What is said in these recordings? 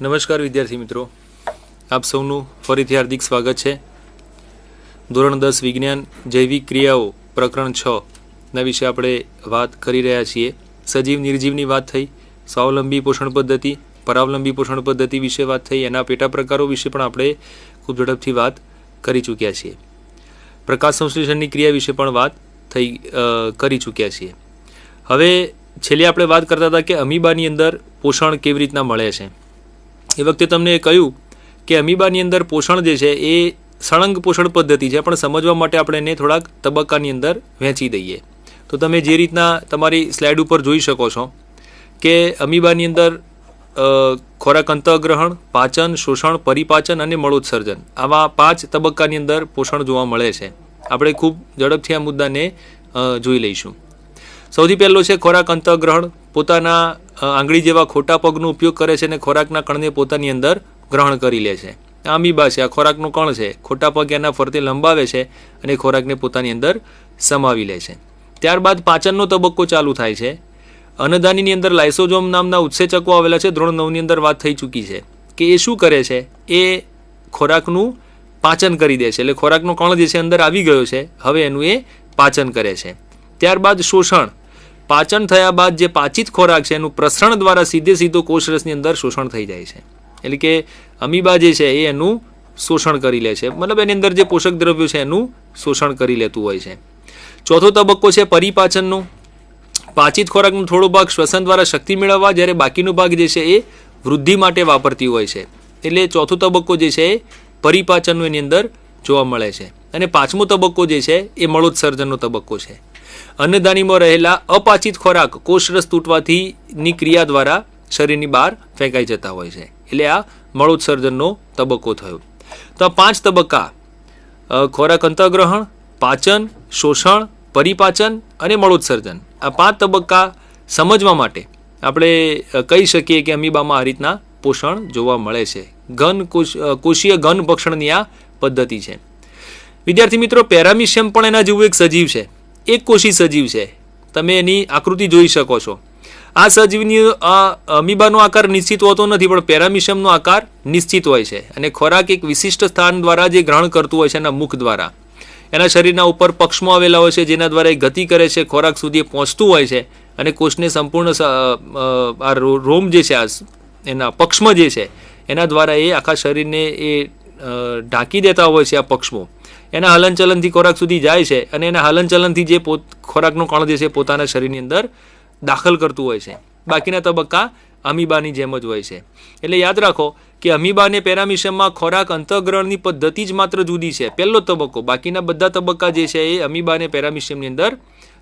નમસ્કાર વિદ્યાર્થી મિત્રો. આપ સૌનું ફરીથી હાર્દિક સ્વાગત છે. ધોરણ દસ વિજ્ઞાન જૈવિક ક્રિયાઓ પ્રકરણ છ ના વિશે આપણે વાત કરી રહ્યા છીએ. સજીવ નિર્જીવની વાત થઈ, સ્વાવલંબી પોષણ પદ્ધતિ, પરાવલંબી પોષણ પદ્ધતિ વિશે વાત થઈ, એના પેટા પ્રકારો વિશે પણ આપણે ખૂબ ઝડપથી વાત કરી ચૂક્યા છીએ. પ્રકાશ સંશ્લેષણની ક્રિયા વિશે પણ વાત થઈ કરી ચૂક્યા છીએ. હવે છેલ્લે આપણે વાત કરતા હતા કે અમીબાની અંદર પોષણ કેવી રીતના મળે છે. એ વખતે તમને કહ્યું કે અમીબાની અંદર પોષણ જે છે એ સળંગ પોષણ પદ્ધતિ છે, પણ સમજવા માટે આપણે એને થોડાક તબક્કાની અંદર વહેંચી દઈએ. તો તમે જે રીતના તમારી સ્લાઇડ ઉપર જોઈ શકો છો કે અમીબાની અંદર ખોરાક અંતઃગ્રહણ, પાચન, શોષણ, પરિપાચન અને મળોત્સર્જન આવા પાંચ તબક્કાની અંદર પોષણ જોવા મળે છે. આપણે ખૂબ ઝડપથી આ મુદ્દાને જોઈ લઈશું. સૌથી પહેલો છે ખોરાક અંતઃગ્રહણ. પોતાના આંગળી જેવા ખોટા પગનો ઉપયોગ કરે છે અને ખોરાકના કણને પોતાની અંદર ગ્રહણ કરી લે છે. આ અમીબા છે, આ ખોરાકનું કણ છે. ખોટા પગ એના ફરતે લંબાવે છે અને ખોરાકને પોતાની અંદર સમાવી લે છે. ત્યારબાદ પાચનનો તબક્કો ચાલુ થાય છે. અન્નદાનીની અંદર લાઇસોજોમ નામના ઉત્સેચકો આવેલા છે. ધોરણ નવની અંદર વાત થઈ ચૂકી છે કે એ શું કરે છે? એ ખોરાકનું પાચન કરી દે છે. એટલે ખોરાકનો કણ જે છે અંદર આવી ગયો છે. હવે એનું એ પાચન કરે છે. ત્યારબાદ શોષણ. પાચન થયા બાદ જે પાચિત ખોરાક છે, એનું પ્રસરણ દ્વારા સીધે સીધો કોષરસની અંદર શોષણ થઈ જાય છે. એટલે કે અમીબા જે છે, એ એનું શોષણ કરી લે છે. મતલબ એની અંદર જે પોષક દ્રવ્યો છે, એનું શોષણ કરી લેતું હોય છે. ચોથો તબક્કો છે પરિપાચનનો. પાચિત ખોરાકનો થોડો ભાગ શ્વસન દ્વારા શક્તિ મેળવવા, જ્યારે બાકીનો ભાગ જે છે, એ વૃદ્ધિ માટે વાપરતી હોય છે. એટલે ચોથો તબક્કો જે છે, એ પરિપાચનનો એની અંદર જોવા મળે છે. અને પાંચમો તબક્કો જે છે, એ મળોત્સર્જનનો તબક્કો છે. અન્નદાનીમાં રહેલા અપાચિત ખોરાક કોષરસ તૂટવાથીની ક્રિયા દ્વારા શરીરની બહાર ફેંકાઈ જતા હોય છે. એટલે આ મળોત્સર્જનનો તબક્કો થયો. તો આ પાંચ તબક્કા ખોરાક અંતઃગ્રહણ, પાચન, શોષણ, પરિપાચન અને મળોત્સર્જન. આ પાંચ તબક્કા સમજવા માટે આપણે કહી શકીએ કે અમીબામાં આ રીતના પોષણ જોવા મળે છે. ઘન કોષીય ઘન ભક્ષણની આ પદ્ધતિ છે. વિદ્યાર્થી મિત્રો, પેરામિશિયમ પણ એના જેવું એક સજીવ છે. એક કોષી સજીવ છે. તમે એની આકૃતિ જોઈ શકો છો. આ સજીવની અમીબાનો આકાર નિશ્ચિત હોતો નથી, પણ પેરામિશિયમનો આકાર નિશ્ચિત હોય છે. અને ખોરાક એક વિશિષ્ટ સ્થાન દ્વારા જે ગ્રહણ કરતું હોય છે, એના મુખ દ્વારા. એના શરીરના ઉપર પક્ષમાં આવેલા હોય છે, જેના દ્વારા એ ગતિ કરે છે, ખોરાક સુધી પહોંચતું હોય છે. અને કોષને સંપૂર્ણ આ રોમ જે છે, આ એના પક્ષમાં જે છે, એના દ્વારા એ આખા શરીરને એ ઢાંકી દેતા હોય છે, આ પક્ષમો. એના હલનચલનથી ખોરાક સુધી જાય છે અને એના હલનચલનથી જે પોત, ખોરાકનો કણ જે છે પોતાના શરીરની અંદર દાખલ કરતું હોય છે. બાકીના તબક્કા અમીબાની જેમ જ હોય છે. એટલે યાદ રાખો કે અમીબા અને પેરામિશિયમમાં ખોરાક અંતઃગ્રહણની પદ્ધતિ જ માત્ર જુદી છે. પહેલો તબક્કો. બાકીના બધા તબક્કા જે છે એ અમીબા અને પેરામિશિયમની અંદર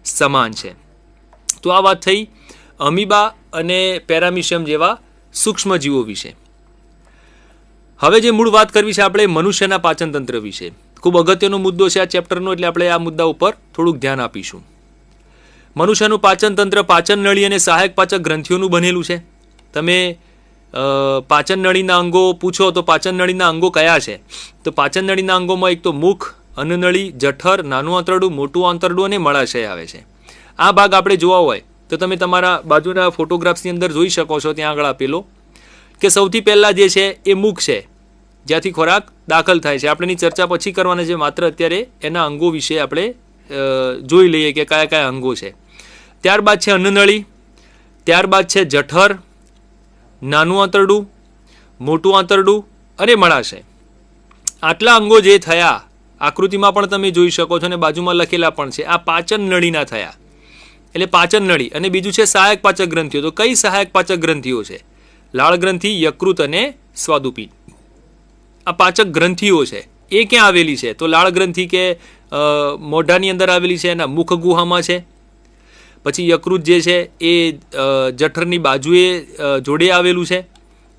સમાન છે. તો આ વાત થઈ અમીબા અને પેરામિશિયમ જેવા સૂક્ષ્મજીવો વિશે. હવે જે મૂળ વાત કરવી છે, આપણે મનુષ્યના પાચનતંત્ર વિશે. ખૂબ અગત્યનો મુદ્દો છે આ ચેપ્ટરનો, એટલે આપણે આ મુદ્દા ઉપર થોડુંક ધ્યાન આપીશું. મનુષ્યનું પાચન તંત્ર પાચન નળી અને સહાયક પાચક ગ્રંથિઓનું બનેલું છે. તમે પાચન નળીના અંગો પૂછો તો પાચન નળીના અંગો કયા છે? તો પાચન નળીના અંગોમાં એક તો મુખ અન્નનળી જઠર, નાનું આંતરડું, મોટું આંતરડું અને મળાશય આવે છે. આ ભાગ આપણે જોવા હોય તો તમે તમારા બાજુના ફોટોગ્રાફ્સની અંદર જોઈ શકો છો, ત્યાં આગળ આપેલો કે સૌથી પહેલાં જે છે એ મુખ છે. જ્યાંથી ખોરાક દાખલ થાય છે. આપણેની ચર્ચા પછી કરવાના છે, માત્ર અત્યારે એના અંગો વિશે આપણે જોઈ લઈએ કે કયા કયા અંગો છે. ત્યારબાદ છે અન્નનળી, ત્યારબાદ છે જઠર, નાનું આંતરડું, મોટું આંતરડું અને મળાશય આટલા અંગો જે થયા, આકૃતિમાં પણ તમે જોઈ શકો છો અને બાજુમાં લખેલા પણ છે. આ પાચન નળીના થયા. એટલે પાચન નળી અને બીજું છે સહાયક પાચક ગ્રંથિઓ. તો કઈ સહાયક પાચક ગ્રંથિઓ છે? લાળ ગ્રંથિ, યકૃત અને સ્વાદુપિંડ. આ પાચક ગ્રંથિઓ છે. એ ક્યાં આવેલી છે? તો લાળ ગ્રંથિ કે મોઢાની અંદર આવેલી છે એના મુખ ગુહામાં છે. પછી યકૃત જે છે એ જઠરની બાજુએ જોડે આવેલું છે.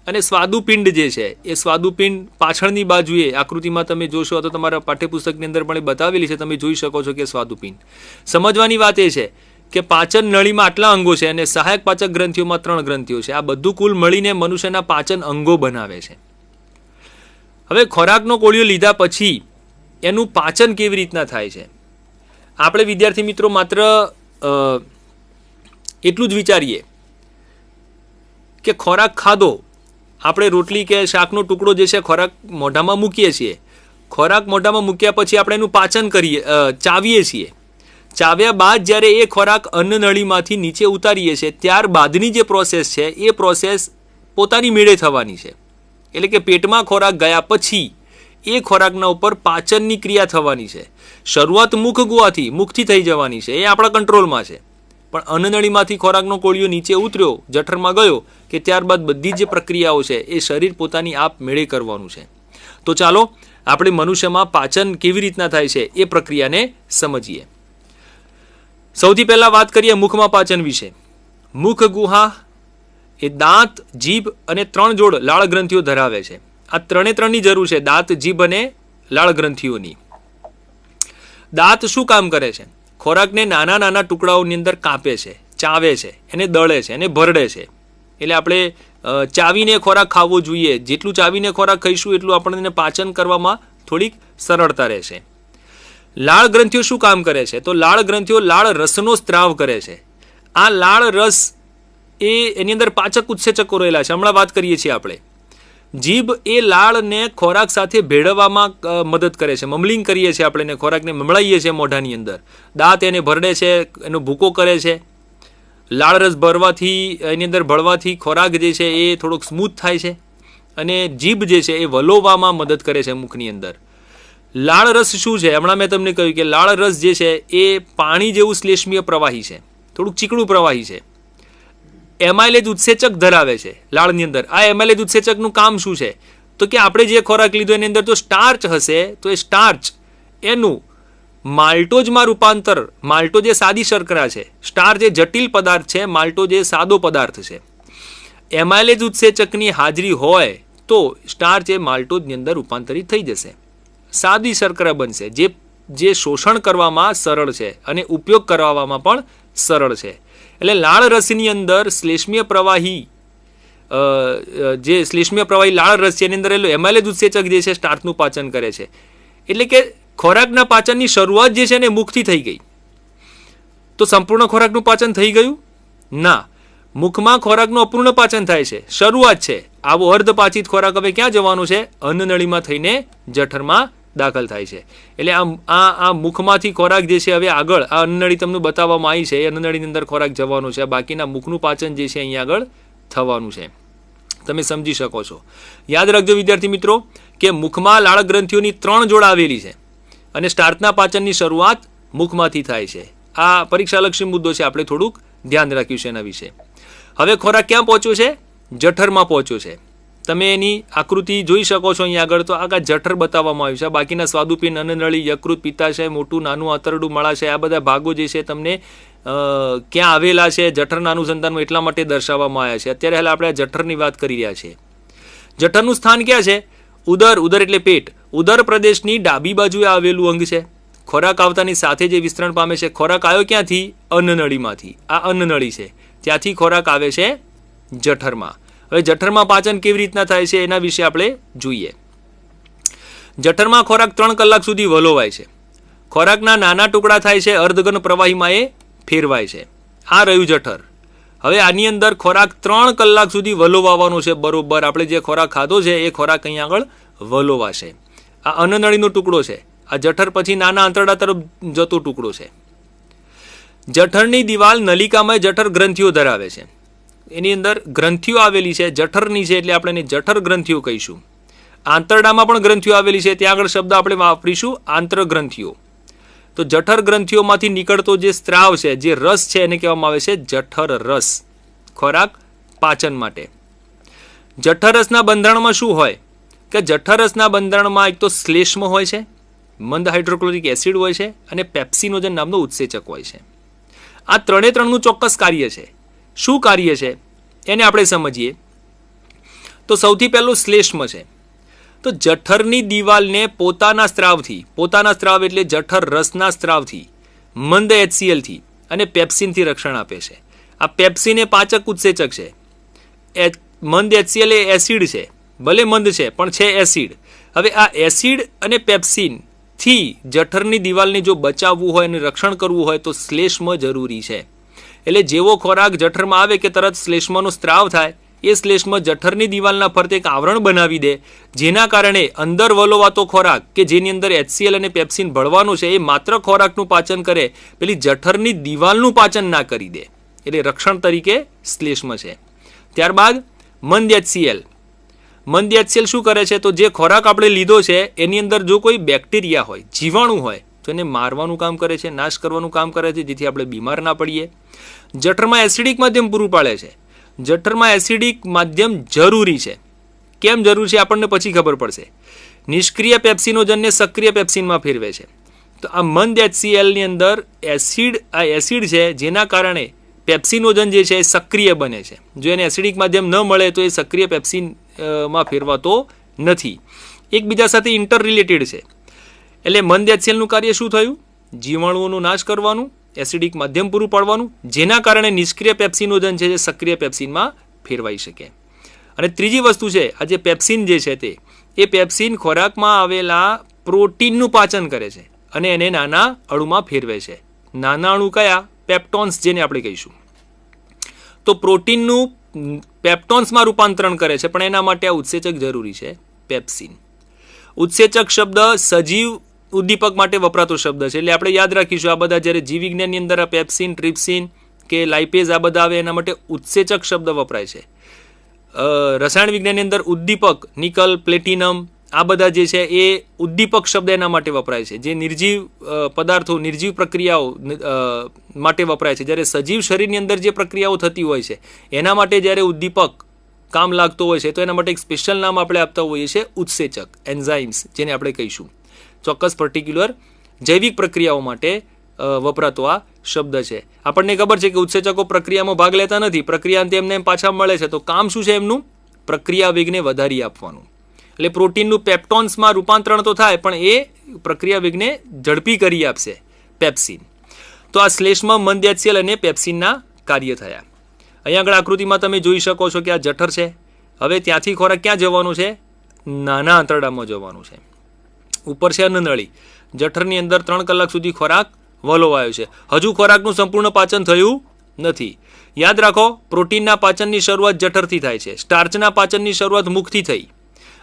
અને સ્વાદુપિંડ જે છે એ સ્વાદુપિંડ પાછળની બાજુએ, આકૃતિમાં તમે જોશો તો તમારા પાઠ્યપુસ્તકની અંદર પણ એ બતાવેલી છે, તમે જોઈ શકો છો કે સ્વાદુપિંડ. સમજવાની વાત એ છે કે પાચન નળીમાં આટલા અંગો છે અને સહાયક પાચક ગ્રંથિઓમાં ત્રણ ગ્રંથિઓ છે. આ બધું કુલ મળીને મનુષ્યના પાચન અંગો બનાવે છે. હવે ખોરાકનો કોળિયો લીધા પછી એનું પાચન કેવી રીતના થાય છે? આપણે વિદ્યાર્થી મિત્રો માત્ર એટલું જ વિચારીએ કે ખોરાક ખાધો, આપણે રોટલી કે શાકનો ટુકડો જે છે ખોરાક મોઢામાં મૂકીએ છીએ. ખોરાક મોઢામાં મૂક્યા પછી આપણે એનું પાચન કરીએ ચાવીએ છીએ. ચાવ્યા બાદ જ્યારે એ ખોરાક અન્નનળીમાંથી નીચે ઉતારીએ છીએ, ત્યારબાદની જે પ્રોસેસ છે, એ પ્રોસેસ પોતાની મેળે થવાની છે. એટલે કે પેટમાં ખોરાક ગયા પછી એ ખોરાકના ઉપર પાચનની ક્રિયા થવાની છે. શરૂઆત મુખ ગુવાથી, મુખથી થઈ જવાની છે. એ આપણા કંટ્રોલમાં છે. પણ અન્નનળીમાંથી ખોરાકનો કોળિયો નીચે ઉતર્યો, જઠરમાં ગયો, કે ત્યારબાદ બધી જે પ્રક્રિયાઓ છે, એ શરીર પોતાની આપ મેળે કરવાનું છે. તો ચાલો, આપણે મનુષ્યમાં પાચન કેવી રીતના થાય છે, એ પ્રક્રિયાને સમજીએ. સૌથી પહેલાં વાત કરીએ મુખમાં પાચન વિશે. મુખ ગુહા એ દાંત, જીભ અને ત્રણ જોડ લાળ ગ્રંથિઓ ધરાવે છે. આ ત્રણે ત્રણની જરૂર છે, દાંત, જીભ અને લાળ ગ્રંથિઓની. દાંત શું કામ કરે છે? ખોરાકને નાના નાના ટુકડાઓની અંદર કાપે છે, ચાવે છે, એને દળે છે, એને ભરડે છે. એટલે આપણે ચાવીને ખોરાક ખાવો જોઈએ. જેટલું ચાવીને ખોરાક ખાઈશું, એટલું આપણને પાચન કરવામાં થોડીક સરળતા રહેશે. લાળ ગ્રંથિઓ શું કામ કરે છે? તો લાળ ગ્રંથિઓ લાળ રસનો સ્ત્રાવ કરે છે. આ લાળ રસ એ એની અંદર પાચક ઉત્સેચકો રહેલા છે. હમણાં વાત કરીએ છીએ આપણે. જીભ એ લાળને ખોરાક સાથે ભેળવવામાં મદદ કરે છે. મમલિંગ કરીએ છીએ આપણે એને, ખોરાકને મમળાઈએ છીએ મોઢાની અંદર. દાંત એને ભરડે છે, એનો ભૂકો કરે છે. લાળરસ ભરવાથી, એની અંદર ભળવાથી ખોરાક જે છે એ થોડોક સ્મૂથ થાય છે અને જીભ જે છે એ વલોવામાં મદદ કરે છે મુખની અંદર. લાળ રસ શું છે? હમણાં મેં તમને કહ્યું કે લાળ રસ જે છે એ પાણી જેવું શ્લેષ્મીય પ્રવાહી છે. થોડુંક ચીકણું પ્રવાહી છે. એમાઇલેજ ઉત્સેચક ધરાવે છે, લાળની અંદર. આ એમાઇલેજ ઉત્સેચકનું કામ શું છે? તો કે આપણે જે ખોરાક લીધો એની અંદર જો સ્ટાર્ચ હશે, તો એ સ્ટાર્ચ એનું માલ્ટોજમાં રૂપાંતર, માલ્ટો જે સાદી શર્કરા છે સ્ટાર્ચ એ જટિલ પદાર્થ છે, માલ્ટો જે સાદો પદાર્થ છે. એમાઇલેજ ઉત્સેચકની હાજરી હોય તો સ્ટાર્ચ એ માલ્ટોજની અંદર રૂપાંતરિત થઈ જશે. સાદી શર્કરા બનશે, જે જે શોષણ કરવામાં સરળ છે અને ઉપયોગ કરવામાં પણ સરળ છે. એટલે લાળ રસીની અંદર શ્લેષ્મીય પ્રવાહી જે શ્લેષ્મીય પ્રવાહી લાળ રસ એની અંદર રહેલું એમાઇલેજ ઉત્સેચક જે છે સ્ટાર્ચનું પાચન કરે છે. એટલે કે ખોરાકના પાચનની શરૂઆત જે છે ને મુખથી થઈ ગઈ. તો સંપૂર્ણ ખોરાકનું પાચન થઈ ગયું? ના. મુખમાં ખોરાકનું અપૂર્ણ પાચન થાય છે. શરૂઆત છે. આવો અર્ધ પાચિત ખોરાક હવે ક્યાં જવાનું છે? અન્નનળીમાં થઈને જઠરમાં દાખલ થાય છે. એટલે આમ, આ આ મુખમાંથી ખોરાક જે છે, હવે આગળ આ અન્નળી તમને બતાવવામાં આવી છે, એ અન્નળીની અંદર ખોરાક જવાનો છે. બાકીના મુખનું પાચન જે છે, અહીંયા આગળ થવાનું છે. તમે સમજી શકો છો. યાદ રાખજો વિદ્યાર્થી મિત્રો, કે મુખમાં લાળ ગ્રંથિઓની ત્રણ જોડ આવેલી છે અને સ્ટાર્ચના પાચનની શરૂઆત મુખમાંથી થાય છે. આ પરીક્ષાલક્ષી મુદ્દો છે, આપણે થોડુંક ધ્યાન રાખ્યું છે એના વિશે. હવે ખોરાક ક્યાં પહોંચ્યો છે? જઠરમાં પહોંચ્યો છે. તમે એની આકૃતિ જોઈ શકો છો અહીંયા આગળ. તો આખા જઠર બતાવવામાં આવ્યું છે. બાકીના સ્વાદુપિંડ અનનળી, યકૃત, પિત્તાશય, મોટું, નાનું, આંતરડું, મળાશય, આ બધા ભાગો જે છે તમને ક્યાં આવેલા છે, જઠરના અનુસંધાનમાં એટલા માટે દર્શાવવામાં આવ્યા છે. અત્યારે હાલ આપણે જઠરની વાત કરી રહ્યા છીએ. જઠરનું સ્થાન ક્યાં છે? ઉદર ઉદર એટલે પેટ. ઉદર પ્રદેશની ડાબી બાજુએ આવેલું અંગ છે. ખોરાક આવતાની સાથે જે વિસ્તરણ પામે છે. ખોરાક આવ્યો ક્યાંથી? અન્નનળીમાંથી આ અન્નનળી છે. ત્યાંથી ખોરાક આવે છે જઠરમાં. હવે જઠરમાં પાચન કેવી રીતના થાય છે એના વિશે આપણે જોઈએ. જઠરમાં ખોરાક ત્રણ કલાક સુધી વલોવાય છે. ખોરાકના નાના ટુકડા થાય છે, અર્ધઘન પ્રવાહીમાં એ ફેરવાય છે. આ રહ્યું જઠર. હવે આની અંદર ખોરાક ત્રણ કલાક સુધી વલોવાનો છે, બરોબર. આપણે જે ખોરાક ખાધો છે, એ ખોરાક અહીં આગળ વલોવાશે આ અન્નનળીનો ટુકડો છે. આ જઠર પછી નાના આંતરડા તરફ જતો ટુકડો છે. જઠરની દિવાલ નલિકામય જઠર ગ્રંથિઓ ધરાવે છે. એની અંદર ગ્રંથિઓ આવેલી છે, જઠરની છે એટલે આપણે એને જઠર ગ્રંથિઓ કહીશું. આંતરડામાં પણ ગ્રંથિઓ આવેલી છે, ત્યાં આગળ શબ્દ આપણે વાપરીશું આંતર ગ્રંથિઓ તો જઠર ગ્રંથિઓમાંથી નીકળતો જે સ્ત્રાવ છે, જે રસ છે એને કહેવામાં આવે છે જઠર રસ. ખોરાક પાચન માટે. જઠર રસના બંધારણમાં શું હોય? કે જઠર રસના બંધારણમાં એક તો શ્લેષ્મ હોય છે, મંદ હાઇડ્રોક્લોરિક એસિડ હોય છે અને પેપ્સિનોજન નામનો ઉત્સેચક હોય છે. આ ત્રણે ત્રણનું ચોક્કસ કાર્ય છે. શું કાર્ય છે એને આપણે સમજીએ. તો સૌથી પહેલું શ્લેષ્મ છે. તો જઠરની દિવાલને પોતાના સ્ત્રાવથી, પોતાના સ્ત્રાવ એટલે જઠર રસના સ્ત્રાવથી, મંદ એચસીએલથી અને પેપ્સિનથી રક્ષણ આપે છે. આ પેપ્સિન એ પાચક ઉત્સેચક છે. એ મંદ એચસીએલ એ એસિડ છે. ભલે મંદ છે, પણ છે એસિડ. હવે આ એસિડ અને પેપ્સિનથી જઠરની દિવાલને જો બચાવવું હોય અને રક્ષણ કરવું હોય તો શ્લેષ્મ જરૂરી છે. એટલે જેવો ખોરાક જઠરમાં આવે કે તરત શ્લેષ્મનો સ્ત્રાવ થાય, એ શ્લેષ્મ જઠરની દિવાલના ફરતે એક આવરણ બનાવી દે. જેના કારણે અંદર વલોવાતો ખોરાક કે જેની અંદર એચસીએલ અને પેપ્સિન ભળવાનું છે, એ માત્ર ખોરાકનું પાચન કરે, પેલી જઠરની દિવાલનું પાચન ના કરી દે. એટલે રક્ષણ તરીકે શ્લેષ્મ છે. ત્યારબાદ મંદ એચસીએલ મંદ એચસીએલ શું કરે છે? તો જે ખોરાક આપણે લીધો છે, એની અંદર જો કોઈ બેક્ટેરિયા હોય, જીવાણુ હોય તો એને મારવાનું કામ કરે છે, નાશ કરવાનું કામ કરે છે, જેથી આપણે બીમાર ના પડીએ. જઠરમાં એસિડિક માધ્યમ પૂરું પાડે છે. જઠરમાં એસિડિક માધ્યમ જરૂરી છે. કેમ જરૂર છે આપણને પછી ખબર પડશે. નિષ્ક્રિય પેપ્સિનોજનને સક્રિય પેપ્સિનમાં ફેરવે છે. તો આ મંદ એચસીએલની અંદર એસિડ, આ એસિડ છે, જેના કારણે પેપ્સિનોજન જે છે એ સક્રિય બને છે. જો એને એસિડિક માધ્યમ ન મળે તો એ સક્રિય પેપ્સિનમાં ફેરવાતો નથી. એકબીજા સાથે ઇન્ટર રિલેટેડ છે. એટલે મંદ કાર્ય શું થયું? જીવાણુઓનો નાશ કરવાનું, એસિડિક માધ્યમ પૂરું પાડવાનું, જેના કારણે નિષ્ક્રિય પેપ્સિનોજન છે જે સક્રિય પેપ્સિનમાં ફેરવાઈ શકે. અને ત્રીજી વસ્તુ છે, આ જે પેપ્સિન જે છે તે, એ પેપ્સિન ખોરાકમાં આવેલા પ્રોટીનનું પાચન કરે છે અને એને નાના અણુમાં ફેરવે છે. નાના અણુ કયા? પેપ્ટોન્સ જેને આપણે કહીશું. તો પ્રોટીનનું પેપ્ટોન્સમાં રૂપાંતરણ કરે છે, પણ એના માટે આ ઉત્સેચક જરૂરી છે, પેપ્સિન. ઉત્સેચક શબ્દ સજીવ ઉદ્દીપક માટે વપરાતો શબ્દ છે. એટલે આપણે યાદ રાખીશું, આ બધા જ્યારે જીવ વિજ્ઞાનની અંદર આ પેપ્સિન, ટ્રિપ્સિન કે લાઇપેઝ આ બધા આવે, એના માટે ઉત્સેચક શબ્દ વપરાય છે. રસાયણ વિજ્ઞાનની અંદર ઉદ્દીપક, નિકલ, પ્લેટિનમ આ બધા જે છે એ ઉદ્દીપક શબ્દ એના માટે વપરાય છે. જે નિર્જીવ પદાર્થો, નિર્જીવ પ્રક્રિયાઓ માટે વપરાય છે. જ્યારે સજીવ શરીરની અંદર જે પ્રક્રિયાઓ થતી હોય છે, એના માટે જ્યારે ઉદ્દીપક કામ લાગતો હોય છે, તો એના માટે એક સ્પેશિયલ નામ આપણે આપતા હોઈએ છીએ ઉત્સેચક, એન્ઝાઇમ્સ, જેને આપણે કહીશું. ચોક્કસ પર્ટિક્યુલર જૈવિક પ્રક્રિયાઓ માટે વપરાતો આ શબ્દ છે. આપણને ખબર છે કે ઉત્સેચકો પ્રક્રિયામાં ભાગ લેતા નથી પ્રક્રિયા અંતે એમને એમ પાછા મળે છે. તો કામ શું છે એમનું? પ્રક્રિયા વેગને વધારી આપવાનું. એટલે પ્રોટીનનું પેપ્ટોન્સમાં રૂપાંતરણ તો થાય, પણ એ પ્રક્રિયા વેગને ઝડપી કરી આપશે. પેપ્સિન. તો આ શ્લેષમાં મંદ અને પેપ્સિનના કાર્ય થયા. અહીંયા આગળ આકૃતિમાં તમે જોઈ શકો છો કે આ જઠર છે. હવે ત્યાંથી ખોરાક ક્યાં જવાનું છે? નાના આંતરડામાં જવાનું છે. ઉપર છે અન્નનળી જઠરની અંદર ત્રણ કલાક સુધી ખોરાક વલોવાયો છે. હજુ ખોરાકનું સંપૂર્ણ પાચન થયું નથી. યાદ રાખો, પ્રોટીનના પાચનની શરૂઆત જઠરથી થાય છે. સ્ટાર્ચના પાચનની શરૂઆત મુખથી થઈ.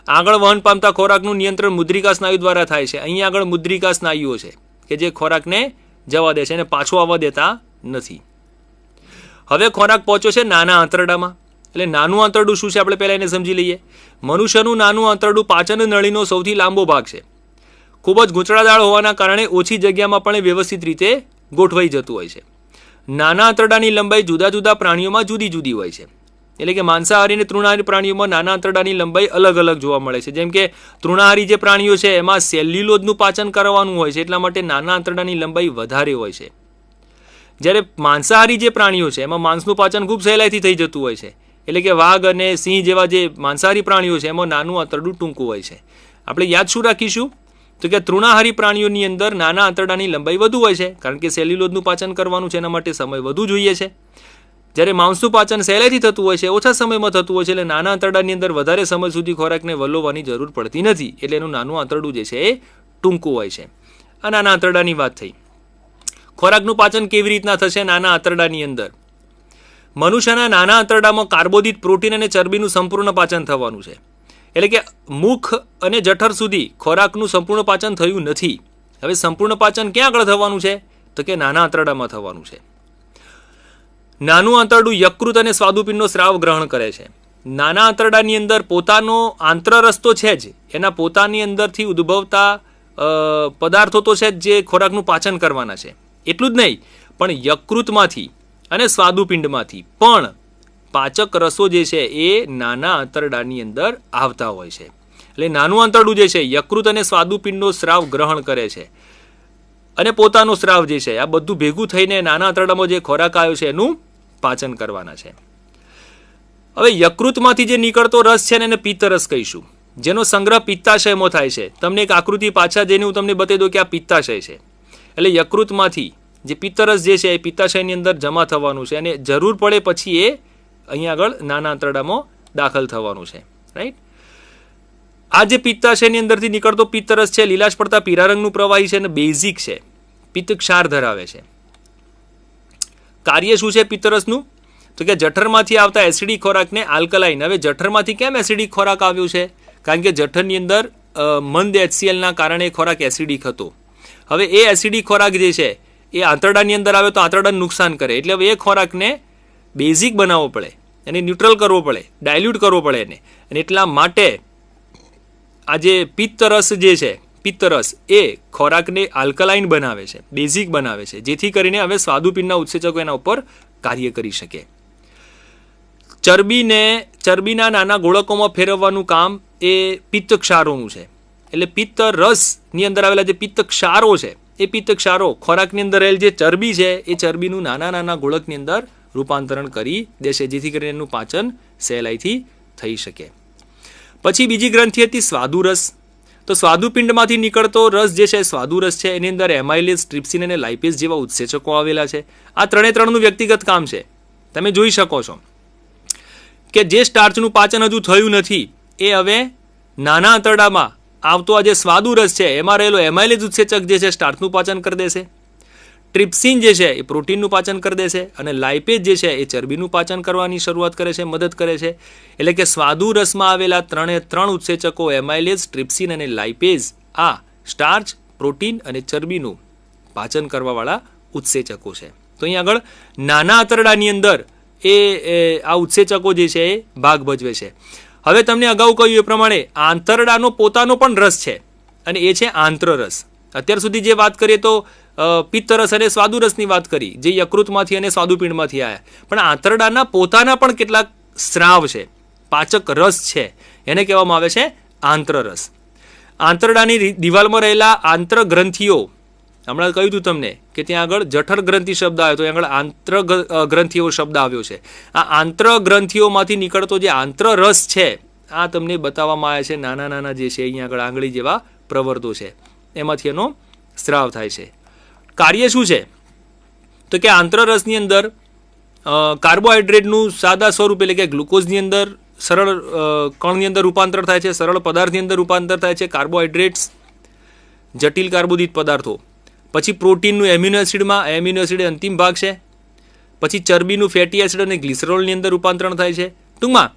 આગળ વહન પામતા ખોરાકનું નિયંત્રણ મુદ્રિકા સ્નાયુ દ્વારા થાય છે. અહીંયા આગળ મુદ્રિકા સ્નાયુઓ છે, કે જે ખોરાકને જવા દે છે અને પાછો આવવા દેતા નથી. હવે ખોરાક પહોંચ્યો છે નાના આંતરડામાં. એટલે નાનું આંતરડું શું છે? આપણે પહેલાં એને સમજી લઈએ. મનુષ્યનું નાનું આંતરડું પાચન નળીનો સૌથી લાંબો ભાગ છે. ખૂબ જ ગૂંચળાદાળ હોવાના કારણે ઓછી જગ્યામાં પણ વ્યવસ્થિત રીતે ગોઠવાઈ જતું હોય છે. નાના આંતરડાની લંબાઈ જુદા જુદા પ્રાણીઓમાં જુદી જુદી હોય છે. એટલે કે માંસાહારી અને તૃણાહારી પ્રાણીઓમાં નાના આંતરડાની લંબાઈ અલગ અલગ જોવા મળે છે. જેમ કે તૃણાહારી જે પ્રાણીઓ છે, એમાં સેલ્યુલોજનું પાચન કરવાનું હોય છે, એટલા માટે નાના આંતરડાની લંબાઈ વધારે હોય છે. જ્યારે માંસાહારી જે પ્રાણીઓ છે, એમાં માંસનું પાચન ખૂબ સહેલાઈથી થઈ જતું હોય છે. એટલે કે વાઘ અને સિંહ જેવા જે માંસાહારી પ્રાણીઓ છે, એમાં નાનું આંતરડું ટૂંકું હોય છે. આપણે યાદ શું રાખીશું? તો કે તૃણાહારી પ્રાણીઓની અંદર નાના આંતરડાની લંબાઈ વધુ હોય છે, કારણ કે સેલ્યુલોઝનું પાચન કરવાનું છે એના માટે સમય વધુ જોઈએ છે. જ્યારે માંસનું પાચન સહેલાઈથી થતું હોય છે, ઓછા સમયમાં થતું હોય છે, એટલે નાના આંતરડાની અંદર વધારે સમય સુધી ખોરાકને વલોવાની જરૂર પડતી નથી, એટલે એનું નાનું આંતરડું જે છે એ ટૂંકું હોય છે. આ નાના આંતરડાની વાત થઈ. ખોરાકનું પાચન કેવી રીતના થશે નાના આંતરડાની અંદર? મનુષ્યના નાના આંતરડામાં કાર્બોદિત પ્રોટીન અને ચરબીનું સંપૂર્ણ પાચન થવાનું છે. એટલે કે મુખ અને જઠર સુધી ખોરાકનું સંપૂર્ણ પાચન થયું નથી. હવે સંપૂર્ણ પાચન ક્યાં આગળ થવાનું છે? તો કે નાના આંતરડામાં થવાનું છે. નાનું આંતરડું યકૃત અને સ્વાદુપિંડનો સ્રાવ ગ્રહણ કરે છે. નાના આંતરડાની અંદર પોતાનો આંતર રસ્તો છે જ. એના પોતાની અંદરથી ઉદ્ભવતા પદાર્થો તો છે જ જે ખોરાકનું પાચન કરવાના છે. એટલું જ નહીં, પણ યકૃતમાંથી અને સ્વાદુપિંડમાંથી પણ પાચક રસો જે છે એ નાના આંતરડાની અંદર આવતા હોય છે. એટલે નાનું આંતરડું જે છે, યકૃત અને સ્વાદુપિંડનો સ્રાવ ગ્રહણ કરે છે. અને પોતાનો સ્રાવ જે છે, આ બધું ભેગું થઈને નાના આંતરડામાં જે ખોરાક આવ્યો છે, એનું પાચન કરવાના છે. હવે યકૃતમાંથી જે નીકળતો રસ છે ને એને પિત્તરસ કહીશું. જેનો સંગ્રહ પિત્તાશયમાં થાય છે. તમને એક આકૃતિ પાછા જઈને હું તમને બતાવી દઉં કે આ પિત્તાશય છે. એટલે યકૃતમાંથી જે પિત્તરસ જે છે, એ પિત્તાશયની અંદર જમા થવાનું છે અને જરૂર પડે પછી એ અહીંયા આગળ નાના આંતરડામાં દાખલ થવાનું છે રાઈટ આ જે પિત્તાશયની અંદરથી નીકળતો પિત્તરસ છે, લીલાશ પડતા પીળા રંગનું પ્રવાહી છે અને બેઝિક છે. પિત્ત ક્ષાર ધરાવે છે. કાર્ય શું છે પિત્તરસનું તો કે જઠરમાંથી આવતા એસિડિક ખોરાકને આલ્કલાઇન. હવે જઠરમાંથી કેમ એસિડિક ખોરાક આવ્યો છે? કારણ કે જઠરની અંદર મંદ એચસીએલના કારણે ખોરાક એસિડિક હતો. હવે એ એસિડિક ખોરાક જે છે, એ આંતરડાની અંદર આવે તો આંતરડાને નુકસાન કરે. એટલે હવે એ ખોરાકને બેઝિક બનાવવો પડે, એને ન્યુટ્રલ કરવો પડે ડાયલ્યુટ કરવો પડે એને. અને એટલા માટે આ જે પિત્તરસ જે છે, પિત્તરસ એ ખોરાકને આલ્કલાઇન બનાવે છે, બેઝિક બનાવે છે, જેથી કરીને હવે સ્વાદુપિંડના ઉત્સેચકો એના ઉપર કાર્ય કરી શકે. ચરબીને, ચરબીના નાના ગોળકોમાં ફેરવવાનું કામ એ પિત્ત ક્ષારોનું છે. એટલે પિત્ત રસની અંદર આવેલા જે પિત્ત ક્ષારો છે, એ પિત્ત ક્ષારો ખોરાકની અંદર રહેલ જે ચરબી છે, એ ચરબીનું નાના નાના ગોળકની અંદર રૂપાંતરણ કરી દેશે, જેથી કરીને એનું પાચન સહેલાઈથી થઈ શકે. પછી બીજી ગ્રંથિ હતી સ્વાદુરસ તો સ્વાદુપિંડમાંથી નીકળતો રસ જે છે સ્વાદુરસ છે, એની અંદર એમાઇલિસ ટ્રિપ્સિન અને લાઇપિસ જેવા ઉત્સેચકો આવેલા છે. આ ત્રણે ત્રણનું વ્યક્તિગત કામ છે. તમે જોઈ શકો છો કે જે સ્ટાર્ચનું પાચન હજુ થયું નથી, એ હવે નાના આંતરડામાં આવતો આ જે સ્વાદુરસ છે, એમાં રહેલો એમાઇલિસ ઉત્સેચક જે છે, સ્ટાર્ચનું પાચન કરી દેશે. ટ્રિપ્સિન જે છે એ પ્રોટીનનું પાચન કરી છે અને લાઇપેજ જે છે એ ચરબીનું પાચન કરવાની શરૂઆત કરે છે, મદદ કરે છે. એટલે કે સ્વાદુ રસમાં આવેલા ત્રણે ત્રણ ઉત્સેચકો એમાઇલેજ, ટ્રિપ્સિન અને લાઇપેઝ આ સ્ટાર્ચ, પ્રોટીન અને ચરબીનું પાચન કરવાવાળા ઉત્સેચકો છે. તો અહીં આગળ નાના આંતરડાની અંદર એ, આ ઉત્સેચકો જે છે એ ભાગ ભજવે છે. હવે તમને અગાઉ કહ્યું એ પ્રમાણે આંતરડાનો પોતાનો પણ રસ છે અને એ છે આંતરરસ. અત્યાર સુધી જે વાત કરીએ તો પિત્તરસ અને સ્વાદુરસની વાત કરી, જે યકૃતમાંથી અને સ્વાદુપિંડમાંથી આવ્યા પણ આંતરડાના પોતાના પણ કેટલાક સ્રાવ છે, પાચક રસ છે, એને કહેવામાં આવે છે આંતરરસ. આંતરડાની દિવાલમાં રહેલા આંતર ગ્રંથિઓ હમણાં કહ્યું હતું તમને કે ત્યાં આગળ જઠર ગ્રંથિ શબ્દ આવ્યો તો આગળ આંતર ગ્રંથિઓ શબ્દ આવ્યો છે. આ આંતર ગ્રંથિઓમાંથી નીકળતો જે આંતર રસ છે, આ તમને બતાવવામાં આવે છે નાના નાના જે છે, અહીંયા આગળ આંગળી જેવા પ્રવર્તો છે. એમાંથી એનો સ્રાવ થાય છે. કાર્ય શું છે? તો કે આંતરરસની અંદર કાર્બોહાઈડ્રેટનું સાદા સ્વરૂપ એટલે કે ગ્લુકોઝની અંદર સરળ કણની અંદર રૂપાંતર થાય છે, સરળ પદાર્થની અંદર રૂપાંતર થાય છે, કાર્બોહાઈડ્રેટ્સ, જટિલ કાર્બોદિત પદાર્થો. પછી પ્રોટીનનું એમ્યુનો એસિડમાં એમ્યુનો એસિડ અંતિમ ભાગ છે. પછી ચરબીનું ફેટી એસિડ અને ગ્લિસરોલની અંદર રૂપાંતરણ થાય છે. ટૂંકમાં,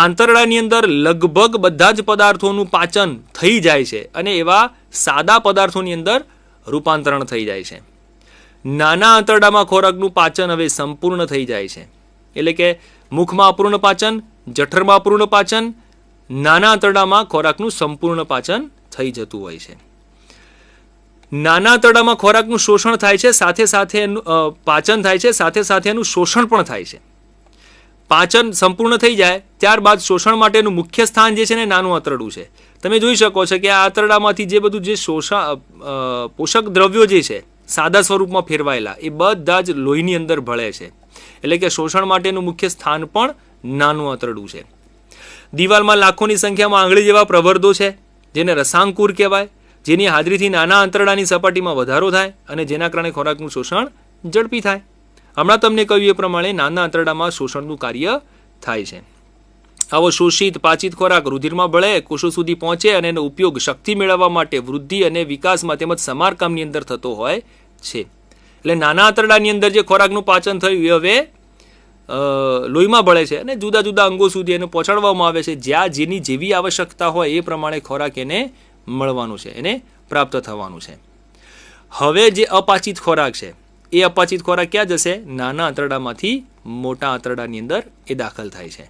આંતરડાની અંદર લગભગ બધા જ પદાર્થોનું પાચન થઈ જાય છે અને એવા સાદા પદાર્થોની અંદર રૂપાંતરણ થઈ જાય છે. નાના આંતરડામાં ખોરાકનું પાચન હવે સંપૂર્ણ થઈ જાય છે. એટલે કે મુખમાં અપૂર્ણ પાચન, જઠરમાં અપૂર્ણ પાચન, નાના આંતરડામાં ખોરાકનું સંપૂર્ણ પાચન થઈ જતું હોય છે. નાના આંતરડામાં ખોરાકનું શોષણ થાય છે, સાથે સાથે એનું પાચન થાય છે, સાથે સાથે એનું શોષણ પણ થાય છે. પાચન સંપૂર્ણ થઈ જાય, ત્યારબાદ શોષણ માટેનું મુખ્ય સ્થાન જે છે ને, નાનું આંતરડું છે. તમે જોઈ શકો છો કે આ આંતરડામાંથી જે બધું જે શોષા પોષક દ્રવ્યો જે છે, સાદા સ્વરૂપમાં ફેરવાયેલા, એ બધા જ લોહીની અંદર ભળે છે. એટલે કે શોષણ માટેનું મુખ્ય સ્થાન પણ નાનું આંતરડું છે. દિવાલમાં લાખોની સંખ્યામાં આંગળી જેવા પ્રવર્ધો છે, જેને રસાંકુર કહેવાય, જેની હાજરીથી નાના આંતરડાની સપાટીમાં વધારો થાય અને જેના કારણે ખોરાકનું શોષણ ઝડપી થાય. હમણાં તમને કહ્યું એ પ્રમાણે નાના આંતરડામાં શોષણનું કાર્ય થાય છે. આવો શોષિત, પાચિત ખોરાક રુધિરમાં ભળે કોષો સુધી પહોંચે અને એનો ઉપયોગ શક્તિ મેળવવા માટે વૃદ્ધિ અને વિકાસમાં તેમજ સમારકામની અંદર થતો હોય છે. એટલે નાના આંતરડાની અંદર જે ખોરાકનું પાચન થયું એ હવે લોહીમાં ભળે છે અને જુદા જુદા અંગો સુધી એને પહોંચાડવામાં આવે છે. જ્યાં જેની જેવી આવશ્યકતા હોય એ પ્રમાણે ખોરાક એને મળવાનું છે, એને પ્રાપ્ત થવાનું છે. હવે જે અપાચિત ખોરાક છે, એ અપાચિત ખોરાક ક્યાં જશે? નાના આંતરડામાંથી મોટા આંતરડાની અંદર એ દાખલ થાય છે.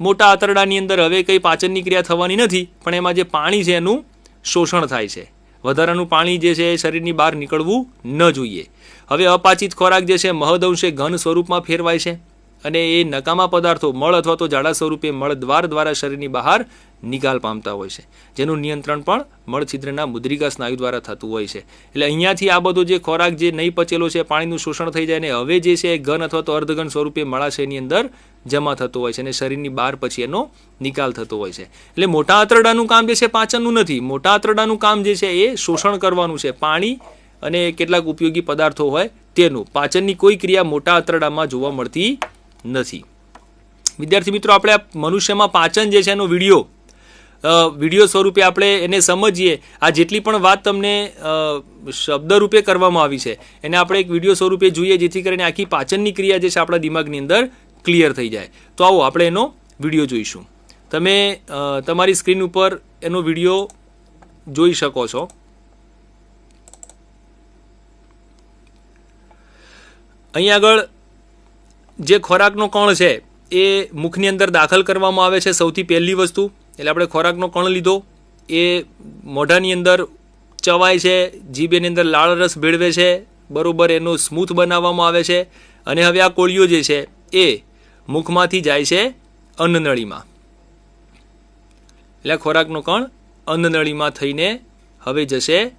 મોટા આંતરડાની અંદર હવે કંઈ પાચનની ક્રિયા થવાની નથી, પણ એમાં જે પાણી છે એનું શોષણ થાય છે. વધારાનું પાણી જે છે એ શરીરની બહાર નીકળવું ન જોઈએ. હવે અપાચિત ખોરાક જે છે મહદઅંશે ઘન સ્વરૂપમાં ફેરવાય છે. અને એ નકામા પદાર્થો મળ અથવા તો જાડા સ્વરૂપે મળ દ્વાર દ્વારા શરીરની બહાર નિકાલ પામતા હોય છે. જેનું નિયંત્રણ પણ મળછિદ્રના મુદ્રિકા સ્નાયુ દ્વારા થતું હોય છે. એટલે અહીંયાથી આ બધો જે ખોરાક જે નહીં પચેલો છે, પાણીનું શોષણ થઈ જાય અને હવે જે છે એ ઘન અથવા તો અર્ધઘન સ્વરૂપે મળાશયની અંદર જમા થતો હોય છે અને શરીરની બહાર પછી એનો નિકાલ થતો હોય છે. એટલે મોટા આંતરડાનું કામ જે છે, પાચનનું નથી. મોટા આંતરડાનું કામ જે છે, એ શોષણ કરવાનું છે. પાણી અને કેટલાક ઉપયોગી પદાર્થો હોય તેનું. પાચનની કોઈ ક્રિયા મોટા આંતરડામાં જોવા મળતી નથી. વિદ્યાર્થી મિત્રો, આપણે મનુષ્યમાં પાચન જે છે એનો વીડિયો વીડિયો સ્વરૂપે આપણે એને સમજીએ. આ જેટલી પણ વાત તમને શબ્દ રૂપે કરવામાં આવી છે, એને આપણે એક વીડિયો સ્વરૂપે જોઈએ, જેથી કરીને આખી પાચનની ક્રિયા જે છે આપણા દિમાગની અંદર ક્લિયર થઈ જાય. તો આવો આપણે એનો વીડિયો જોઈશું. તમે તમારી સ્ક્રીન ઉપર એનો વીડિયો જોઈ શકો છો. અહીં આગળ જે ખોરાકનો કણ છે, એ મુખની અંદર દાખલ કરવામાં આવે છે સૌથી પહેલી વસ્તુ. એટલે આપણે ખોરાકનો કણ લીધો, એ મોઢાની અંદર ચવાય છે જીભ એની અંદર લાળ રસ ભેળવે છે, બરાબર એનો સ્મૂથ બનાવવામાં આવે છે. અને હવે આ કોળીઓ જે છે, એ મુખમાંથી જાય છે અન્નનળીમાં. એટલે ખોરાકનો કણ અન્નનળીમાં થઈને હવે જશે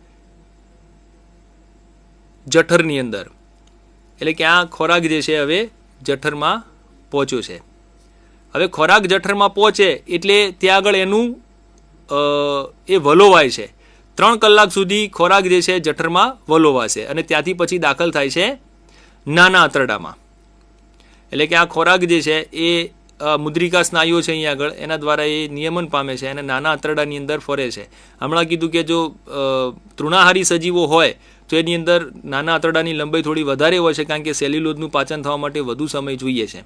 જઠરની અંદર. એટલે કે આ ખોરાક જે છે હવે જઠરમાં પહોંચ્યો છે. હવે ખોરાક જઠરમાં પહોંચે એટલે ત્યાં આગળ એનું એ વલોવાય છે. ત્રણ કલાક સુધી ખોરાક જે છે જઠરમાં વલોવાશે અને ત્યાંથી પછી દાખલ થાય છે નાના આંતરડામાં. એટલે કે આ ખોરાક જે છે એ મુદ્રિકા સ્નાયુઓ છે અહીંયા આગળ, એના દ્વારા એ નિયમન પામે છે અને નાના આંતરડાની અંદર ફરે છે. હમણાં કીધું કે જો તૃણાહારી સજીવો હોય તો એની અંદર નાના આંતરડાની લંબાઈ થોડી વધારે હોય છે, કારણ કે સેલ્યુલોઝનું પાચન થવા માટે વધુ સમય જોઈએ છે.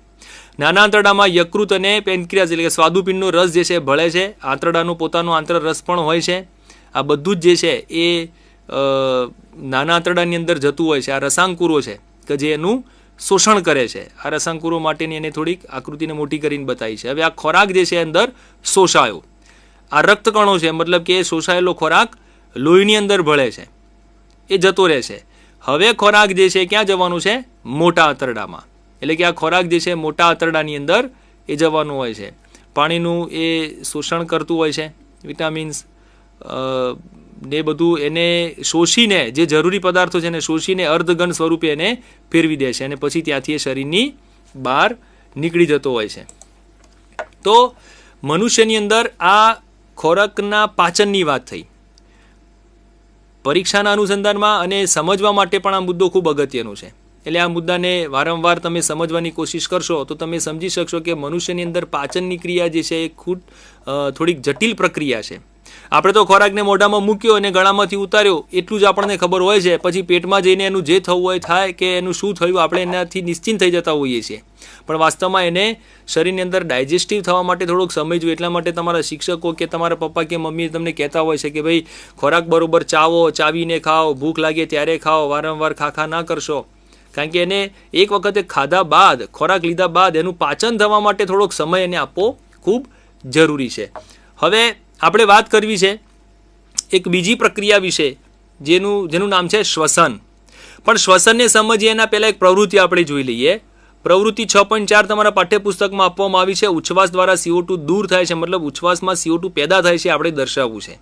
નાના આંતરડામાં યકૃત અને પેન્ક્રિયાસ એટલે કે સ્વાદુપિંડનો રસ જે છે ભળે છે. આંતરડાનો પોતાનો આંતર રસ પણ હોય છે. આ બધું જ જે છે એ નાના આંતરડાની અંદર જતું હોય છે. આ રસાંકુરો છે કે જે એનું શોષણ કરે છે. આ રસાંકુરો માટેની એને થોડીક આકૃતિને મોટી કરીને બતાવી છે. હવે આ ખોરાક જે છે અંદર શોષાયો. આ રક્તકણો છે, મતલબ કે શોષાયેલો ખોરાક લોહીની અંદર ભળે છે. એ જતો રહેશે હવે ખોરાક જે છે, ક્યાં જવાનું છે? મોટા આંતરડામાં. એટલે કે આ ખોરાક જે છે, મોટા આંતરડાની અંદર એ જવાનું હોય છે. પાણીનું એ શોષણ કરતું હોય છે, વિટામિન્સ ને બધું એને શોષીને, જે જરૂરી પદાર્થો છે એને શોષીને અર્ધઘન સ્વરૂપે એને ફેરવી દે છે અને પછી ત્યાંથી એ શરીરની બહાર નીકળી જતો હોય છે. તો મનુષ્યની અંદર આ ખોરાકના પાચનની વાત થઈ. પરીક્ષાના અનુસંધાનમાં અને સમજવા માટે પણ આ મુદ્દો ખૂબ અગત્યનો છે. એટલે આ મુદ્દાને વારંવાર તમે સમજવાની કોશિશ કરશો તો તમે સમજી શકશો કે મનુષ્યની અંદર પાચનની ક્રિયા જે છે એ ખૂબ થોડીક જટિલ પ્રક્રિયા છે. આપણે તો ખોરાકને મોઢામાં મૂક્યો અને ગળામાંથી ઉતાર્યો, એટલું જ આપણને ખબર હોય છે. પછી પેટમાં જઈને એનું જે થવું હોય, થાય કે એનું શું થયું, આપણે એનાથી નિશ્ચિંત થઈ જતા હોઈએ છીએ. પણ વાસ્તવમાં એને શરીરની અંદર ડાયજેસ્ટિવ થવા માટે થોડોક સમય જોઈએ, એટલા માટે તમારા શિક્ષકો કે તમારા પપ્પા કે મમ્મી તમને કહેતા હોય છે કે ભાઈ, ખોરાક બરોબર ચાવો, ચાવીને ખાઓ, ભૂખ લાગે ત્યારે ખાઓ, વારંવાર ખાખા ના કરશો. કારણ કે એને એક વખતે ખાધા બાદ, ખોરાક લીધા બાદ એનું પાચન થવા માટે થોડોક સમય એને આપવો ખૂબ જરૂરી છે. હવે આપણે વાત કરવી છે એક બીજી પ્રક્રિયા વિશે, જેનું જેનું નામ છે શ્વસન. પણ શ્વસનને સમજીએ એના પહેલાં એક પ્રવૃત્તિ આપણે જોઈ લઈએ. પ્રવૃત્તિ છ પોઈન્ટ ચાર તમારા પાઠ્યપુસ્તકમાં આપવામાં આવી છે. ઉચ્છવાસ દ્વારા સીઓ ટુ દૂર થાય છે. મતલબ ઉચ્છવાસમાં સીઓ ટુ પેદા થાય છે આપણે દર્શાવવું છે.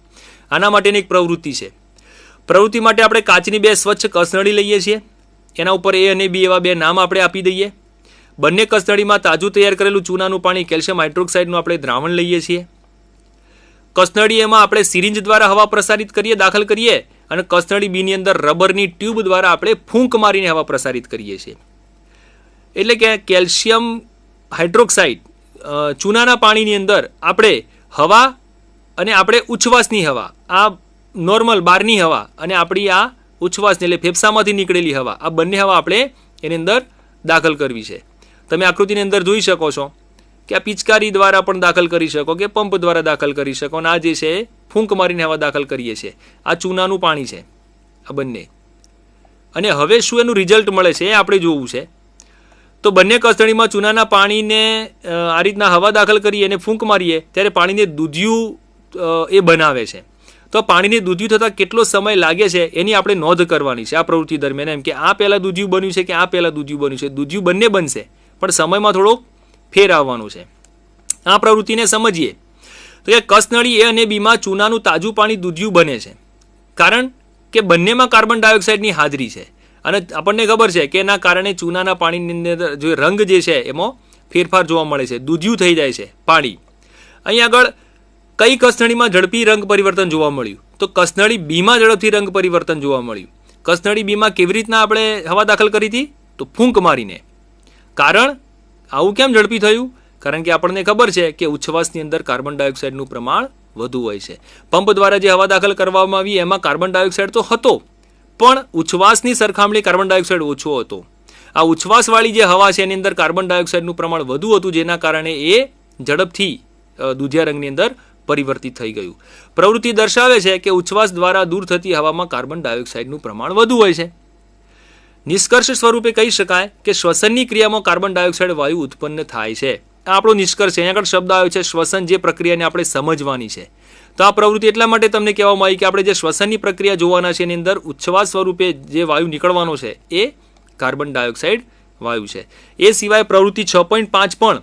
આના માટેની એક પ્રવૃત્તિ છે. પ્રવૃત્તિ માટે આપણે કાચની બે સ્વચ્છ કસનળી લઈએ છીએ. એના ઉપર એ અને બી એવા બે નામ આપણે આપી દઈએ. બંને કસનળીમાં તાજું તૈયાર કરેલું ચૂનાનું પાણી કેલ્શિયમ હાઇડ્રોક્સાઇડનું આપણે દ્રાવણ લઈએ છીએ. કસનળી એમાં આપણે સિરિંજ દ્વારા હવા પ્રસારિત કરીએ, દાખલ કરીએ અને કસનળી બીની અંદર રબરની ટ્યુબ દ્વારા આપણે ફૂંક મારીને હવા પ્રસારિત કરીએ છીએ. એટલે કે કેલ્શિયમ હાઇડ્રોક્સાઇડ ચૂનાના પાણીની અંદર આપણે હવા અને આપણે ઉચ્છવાસની હવા, આ નોર્મલ બહારની હવા અને આપણી આ ઉચ્છવાસની એટલે ફેફસામાંથી નીકળેલી હવા, આ બંને હવા આપણે એની અંદર દાખલ કરવી છે. તમે આકૃતિની અંદર જોઈ શકો છો. કે આ પિચકારી દ્વારા પણ દાખલ કરી શકો, કે પંપ દ્વારા દાખલ કરી શકો. અને આ જે છે, ફૂંક મારીને હવા દાખલ કરીએ છીએ. આ ચૂનાનું પાણી છે, આ બંને. અને હવે શું એનું રિઝલ્ટ મળે છે એ આપણે જોવું છે. તો બંને કસણીમાં ચૂનાના પાણીને આ રીતના હવા દાખલ કરીએ અને ફૂંક મારીએ, ત્યારે પાણીને દૂધિયું એ બનાવે છે. તો પાણીને દૂધિયું થતાં કેટલો સમય લાગે છે, એની આપણે નોંધ કરવાની છે આ પ્રવૃત્તિ દરમિયાન. એમ કે આ પહેલાં દૂધિયું બન્યું છે કે આ પહેલાં દૂધિયું બન્યું છે? દૂધિયું બંને બનશે, પણ સમયમાં થોડોક ફેર આવવાનું છે. આ પ્રવૃત્તિને સમજીએ તો કે કસનળી એ અને બીમાં ચૂનાનું તાજું પાણી દૂધિયું બને છે. કારણ કે બંનેમાં કાર્બન ડાયોક્સાઇડની હાજરી છે. અને આપણને ખબર છે કે એના કારણે ચૂનાના પાણીની અંદર જે રંગ જે છે એમાં ફેરફાર જોવા મળે છે. દૂધિયું થઈ જાય છે પાણી. અહીં આગળ કઈ કસનળીમાં ઝડપી રંગ પરિવર્તન જોવા મળ્યું? તો કસનળી બીમાં ઝડપથી રંગ પરિવર્તન જોવા મળ્યું. કસનળી બીમાં કેવી રીતના આપણે હવા દાખલ કરી હતી? તો ફૂંક મારીને. કારણ આવું કેમ ઝડપી થયું? કારણ કે આપણને ખબર છે કે ઉચ્છવાસની અંદર કાર્બન ડાયોક્સાઇડનું પ્રમાણ વધુ હોય છે. પંપ દ્વારા જે હવા દાખલ કરવામાં આવી એમાં કાર્બન ડાયોક્સાઇડ તો હતો, પણ ઉચ્છવાસની સરખામણી કાર્બન ડાયોક્સાઇડ ઓછો હતો. આ ઉચ્છવાસવાળી જે હવા છે એની અંદર કાર્બન ડાયોક્સાઇડનું પ્રમાણ વધુ હતું, જેના કારણે એ ઝડપથી દુધિયા રંગની અંદર પરિવર્તિત થઈ ગયું. પ્રવૃત્તિ દર્શાવે છે કે ઉચ્છવાસ દ્વારા દૂર થતી હવામાં કાર્બન ડાયોક્સાઇડનું પ્રમાણ વધુ હોય છે. નિષ્કર્ષ સ્વરૂપે કહી શકાય કે શ્વસનની ક્રિયામાં કાર્બન ડાયોક્સાઇડ વાયુ ઉત્પન્ન થાય છે. આ આપણો નિષ્કર્ષ છે. અહીંયા આગળ શબ્દ આવ્યો છે, શ્વસન જે પ્રક્રિયાને આપણે સમજવાની છે. તો આ પ્રવૃત્તિ એટલા માટે તમને કહેવામાં આવી કે આપણે જે શ્વસનની પ્રક્રિયા જોવાના છે એની અંદર ઉચ્છવાસ સ્વરૂપે જે વાયુ નીકળવાનો છે, એ કાર્બન ડાયોક્સાઇડ વાયુ છે. એ સિવાય પ્રવૃત્તિ છ પોઈન્ટ પાંચ પણ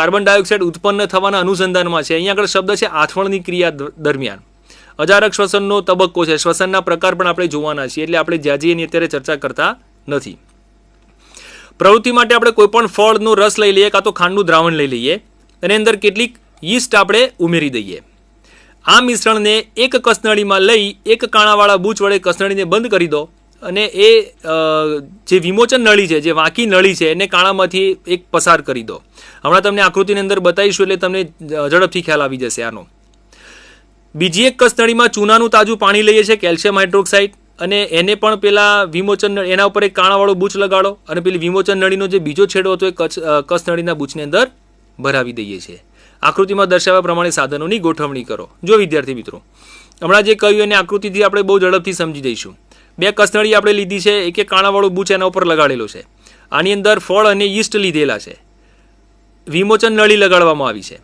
કાર્બન ડાયોક્સાઇડ ઉત્પન્ન થવાના અનુસંધાનમાં છે. અહીંયા આગળ શબ્દ છે, આથવણની ક્રિયા દરમિયાન. અજારક શ્વસનનો તબક્કો છે. શ્વસનના પ્રકાર પણ આપણે જોવાના છીએ. એટલે આપણે જ્યાં જઈએ એની અત્યારે ચર્ચા કરતા નથી. પ્રવૃત્તિ માટે આપણે કોઈપણ ફળનો રસ લઈ લઈએ કાં તો ખાંડનું દ્રાવણ લઈ લઈએ. એની અંદર કેટલીક યીસ્ટ આપણે ઉમેરી દઈએ. આ મિશ્રણને એક કસનળીમાં લઈ એક કાણાવાળા બૂચ વડે કસનળીને બંધ કરી દો. અને એ જે વિમોચન નળી છે, જે વાંકી નળી છે, એને કાણામાંથી એક પસાર કરી દો. હમણાં તમને આકૃતિની અંદર બતાવીશું એટલે તમને ઝડપથી ખ્યાલ આવી જશે આનો. બીજી એક કસનળીમાં ચૂનાનું તાજું પાણી લઈએ છીએ કેલ્શિયમ હાઇડ્રોક્સાઇડ. અને એને પણ પેલા વિમોચન એના ઉપર એક કાણાવાળો બૂચ લગાડો અને પેલી વિમોચન નળીનો જે બીજો છેડો હતો એ કચ અ, કસનળીના બૂચની અંદર ભરાવી દઈએ છીએ. આકૃતિમાં દર્શાવ્યા પ્રમાણે સાધનોની ગોઠવણી કરો. જો વિદ્યાર્થી મિત્રો હમણાં જે કહ્યું એને આકૃતિથી આપણે બહુ ઝડપથી સમજી દઈશું બે કસનળી આપણે લીધી છે એક એક કાણાવાળો બૂચ એના ઉપર લગાડેલો છે. આની અંદર ફળ અને યીસ્ટ લીધેલા છે. વિમોચન નળી લગાડવામાં આવી છે.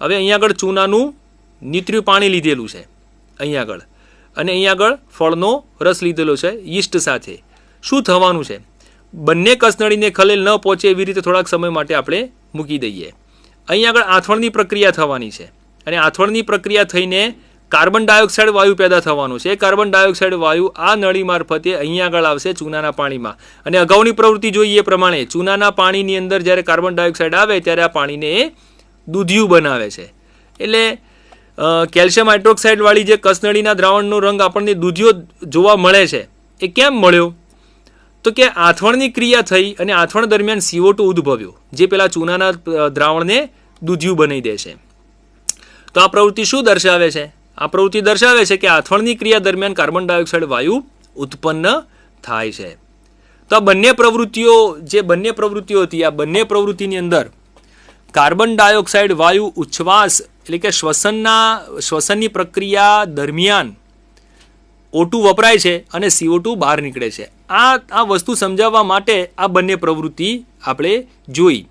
હવે અહીંયા આગળ ચૂનાનું નીતર્યું પાણી લીધેલું છે, અહીં આગળ. અને અહીં આગળ ફળનો રસ લીધેલો છે, યીસ્ટ સાથે. શું થવાનું છે? બંને કસનળીને ખલેલ ન પહોંચે એવી રીતે થોડાક સમય માટે આપણે મૂકી દઈએ. અહીં આગળ આથવણની પ્રક્રિયા થવાની છે. અને આથવણની પ્રક્રિયા થઈને કાર્બન ડાયોક્સાઇડ વાયુ પેદા થવાનું છે. કાર્બન ડાયોક્સાઇડ વાયુ આ નળી મારફતે અહીંયા આગળ આવશે ચૂનાના પાણીમાં. અને અગાઉની પ્રવૃત્તિ જોઈએ એ પ્રમાણે ચૂનાના પાણીની અંદર જ્યારે કાર્બન ડાયોક્સાઇડ આવે ત્યારે આ પાણીને દૂધિયું બનાવે છે. એટલે કેલ્શિયમ હાઇડ્રોક્સાઇડ વાળી જે કસનળીના દ્રાવણનો રંગ આપણને દૂધિયો જોવા મળે છે, એ કેમ મળ્યો? તો કે આથવણની ક્રિયા થઈ અને આથવણ દરમિયાન સીઓ ઉદ્ભવ્યું, જે પેલા ચૂનાના દ્રાવણને દૂધિયું બનાવી દે છે. તો આ પ્રવૃત્તિ શું દર્શાવે છે? આ પ્રવૃત્તિ દર્શાવે છે કે આથવણની ક્રિયા દરમિયાન કાર્બન ડાયોક્સાઇડ વાયુ ઉત્પન્ન થાય છે. તો આ બંને પ્રવૃત્તિઓ, જે બંને પ્રવૃત્તિઓ હતી, આ બંને પ્રવૃત્તિની અંદર કાર્બન ડાયોક્સાઇડ વાયુ ઉચ્છ્વાસ એટલે કે શ્વસનના, શ્વસનની પ્રક્રિયા દરમિયાન ઓટુ વપરાય છે અને સીઓ બહાર નીકળે છે. આ આ વસ્તુ સમજાવવા માટે આ બંને પ્રવૃત્તિ આપણે જોઈ.